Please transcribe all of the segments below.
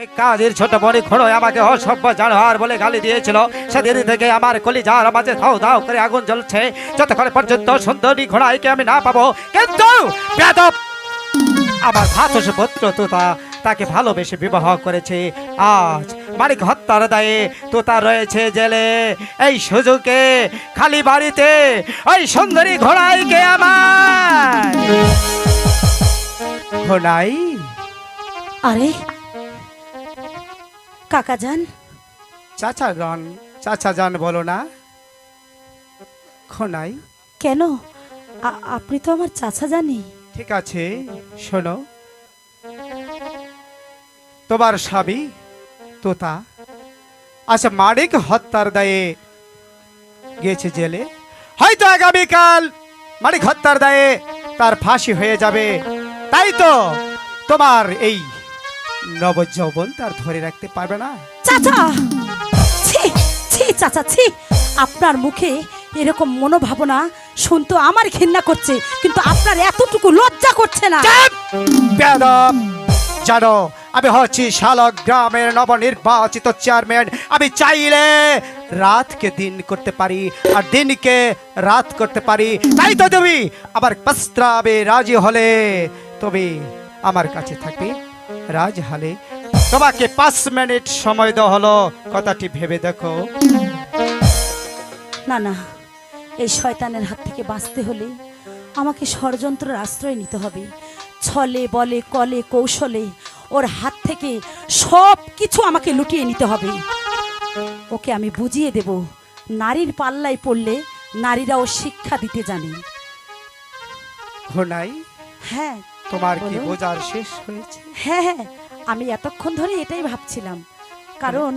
কাজের ছোট বড়ি খড়ো, আমাকে অসভ্য জানোয়ার বলে গালি দিয়েছিল। সেদিন থেকে আমার কলিজার মাঝে ধাও ধাও করে আগুন জ্বলছে। যতক্ষণ পর্যন্ত সুন্দরী ঘোড়াইকে আমি না পাবো, কিন্তু আমার ভাতস পুত্র তোতা তাকে ভালোবেসে বিবাহ করেছে। আজ মালিক হত্যার দায়ে তোতা রয়েছে জেলে। এই সুযোগে খালি বাড়িতে ওই সুন্দরী ঘোড়াইকে আমার। ঘোড়াই আরে কাকা যান চাচা গান চাচা যান বলো না। খোনাই। কেন? আ- আপনি তো আমার চাচা জানি ঠিক আছে শোনো। তোমার স্বামী তোতা। আচ্ছা মানিক হত্যার দায়ে গেছে জেলে। হয়তো আগামীকাল মানিক হত্যার দায়ে তার ফাঁসি হয়ে যাবে। তাই তো তোমার এই নবযৌবন তার ধরে রাখতে পারবে না। চাচা! ছি ছি চাচা ছি। আপনার মুখে এরকম মনোভাবনা শুনতো আমার ঘৃণা করছে কিন্তু আপনার এতটুকু লজ্জা করছে না। জানো আমি হচ্ছি শালক গ্রামের নবনির্বাচিত চেয়ারম্যান। আমি চাইলে রাতকে দিন করতে পারি আর দিনকে রাত করতে পারি। তাই তো তুমি আমার প্রস্তাবে রাজি হলে তুমি আমার কাছে থাকবে। রাজ হলে। তোমাকে পাঁচ মিনিট সময় দেওয়া হলো। কথাটি ভেবে দেখো। না না এই শয়তানের হাত থেকে বাঁচতে হলে আমাকে ষড়যন্ত্রের আশ্রয় নিতে হবে। ছলে বলে কলে কৌশলে ওর হাত থেকে সব কিছু আমাকে লুটিয়ে নিতে হবে। ওকে আমি বুঝিয়ে দেব নারীর পাল্লায় পড়লে নারীরাও শিক্ষা দিতে জানে। ঘনাই হ্যাঁ তোমার কি বোঝার শেষ হয়েছে? হ্যাঁ হ্যাঁ আমি এতক্ষণ ধরে এটাই ভাবছিলাম। কারণ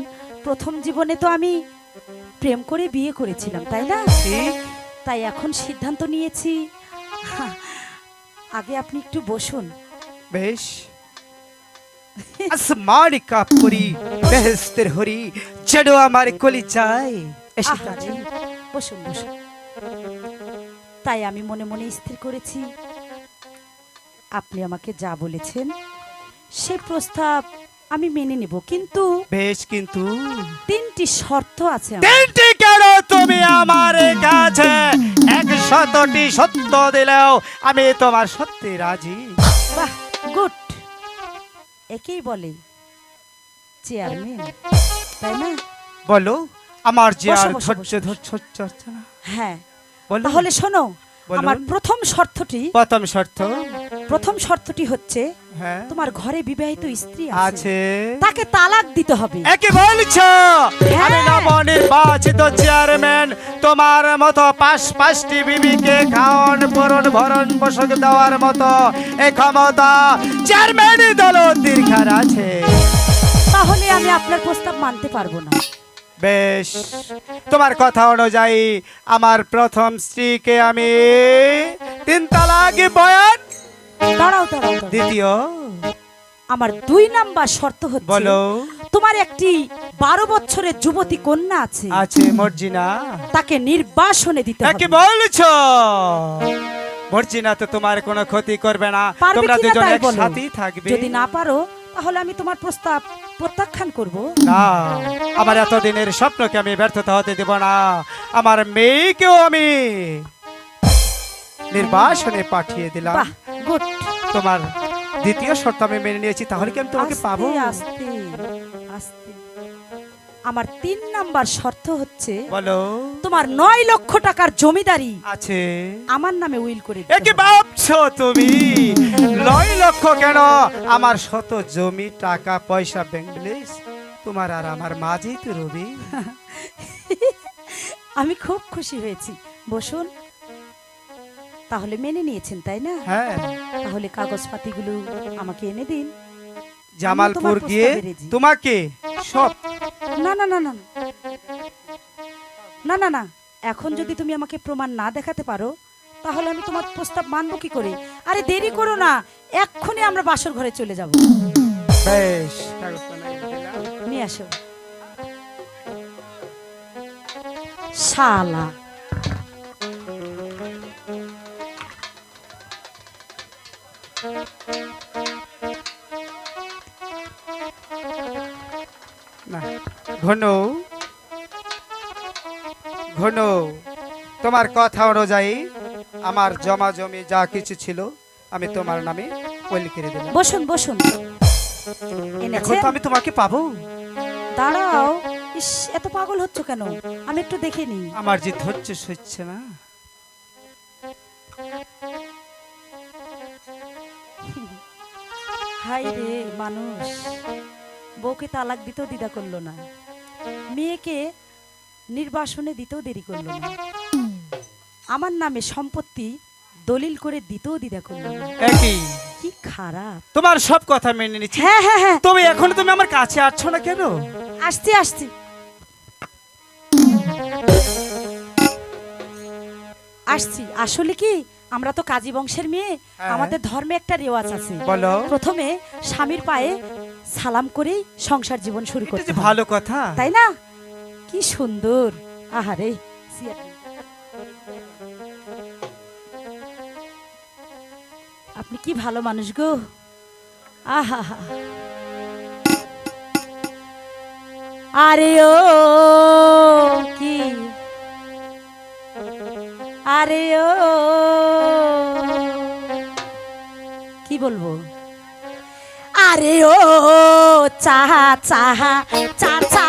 প্রথম জীবনে তো আমি প্রেম করে বিয়ে করেছিলাম তাই না? তাই এখন সিদ্ধান্ত নিয়েছি। আগে আপনি একটু বসুন। বেশ। আসমান কাপুরি বেহেস্তের হরি যেন আমার কলি চাই বসুন বসুন। তাই আমি মনে মনে স্থির করেছি। আপনি আমাকে যা বলেছেন সে প্রস্তাব আমি মেনে নেব কিন্তু বেশ কিন্তু তিনটি শর্ত আছে তিনটি কেন তুমি আমার কাছে? এক শতটি সত্য দিলেও আমি তোমার সত্যি রাজি। বাহ গুড। একেই বলে চেয়ারম্যান তাই না? বলো আমার যে আর ধৈর্য ধৈর্য চর্চা না? হ্যাঁ। তাহলে শোনো। আমার প্রথম শর্তটি প্রথম শর্ত? প্রথম শর্তটি হচ্ছে হ্যাঁ। তোমার ঘরে বিবাহিত স্ত্রী আছে। তাকে তালাক দিতে হবে। একে বলছো? আমি নবনির্বাচিত চেয়ারম্যান। তোমার মতো পাঁচ পাঁচটি বিবিকে খাওয়ান পরন ভরণ পোষক দেওয়ার মতো এই ক্ষমতা চেয়ারম্যান দল দীর্ঘার আছে। তাহলে আমি আপনার প্রস্তাব মানতে পারব না। বেশ তোমার কথা অনুযায়ী আমার প্রথম স্ত্রীকে আমি তিন তালাকে বয়ান দাঁড়াও দাঁড়াও। দ্বিতীয়। আমার দুই নাম্বার শর্ত হচ্ছে বলো। তোমার একটি বারো বছরের যুবতী কন্যা আছে। আছে মর্জিনা। তাকে নির্বাসনে দিতে হবে। বলছো? মর্জিনা তো তোমার কোনো ক্ষতি করবে না। তোমরা দুজন একসাথেই থাকবে। যদি না পারো তাহলে আমি তোমার প্রস্তাব প্রত্যাখ্যান করব। না আমার এতদিনের স্বপ্নকে আমি ব্যর্থতা হতে দেব না। আমার মেয়েকেও আমি নির্বাসনে পাঠিয়ে দিলাম। গুড তোমার দ্বিতীয় শর্ত আমি মেনে নিয়েছি তাহলে কি আমি তোমাকে পাবো? আস্তে আস্তে। আমার তিন নাম্বার শর্ত হচ্ছে বলো। তোমার নয় লক্ষ টাকার জমিদারি আছে। আমার নামে উইল করে একে। ভাবছ তুমি? নয় লক্ষ কেন? আমার শত জমি টাকা পয়সা ব্যাংক তোমার আর আমার মাঝেই তো রবি। আমি খুব খুশি হয়েছি। বসুন তাহলে মেনে নিয়েছেন তাই না? হ্যাঁ। তাহলে কাগজপাতিগুলো আমাকে এনে দিন। জামালপুর গিয়ে তোমাকে সব। না না না না। না। না না। এখন যদি তুমি আমাকে প্রমাণ না দেখাতে পারো তাহলে আমি তোমার প্রস্তাব মানবো কি করে? আরে দেরি করো না। এক্ষুনি আমরা বাসর ঘরে চলে যাব। বেশ। নিয়ে আসো। শালা। ঘন ঘন তোমার কথা অনুযায়ী আমার জমা জমি যা কিছু ছিল আমি তোমার নামে ওই লিখে দিলাম বসুন বসুন। এখন তো আমি তোমাকে পাবো। দাঁড়াও। ইস এত পাগল হচ্ছ কেন? আমি একটু দেখে নিই। আমার যে ধৈর্য সইছে না। হাই রে মানুষ বউকে তালাক দিতেও দ্বিধা করল না। মেয়েকে নির্বাসনে দিতেও দেরি করল না। আমার নামে সম্পত্তি দলিল করে দিতেও দ্বিধা করল না। একই। কি খারাপ। তোমার সব কথা মেনে নিচ্ছি। হ্যাঁ হ্যাঁ হ্যাঁ। তবে এখন তুমি আমার কাছে আসছো না কেন? আসছি আসছি। আসছি। আসলে কি আমরা তো কাজী বংশের মেয়ে। হ্যাঁ। আমাদের ধর্মে একটা রেওয়াজ আছে। বলো। প্রথমে স্বামীর পায়ে সালাম করেই সংসার জীবন শুরু করতে ভালো কথা। তাই না? কি সুন্দর। আহারে আপনি কি ভালো মানুষ গো? আহা আরে ও আরে ও। কি বলব? আরে ও চাহা চাহা চা জান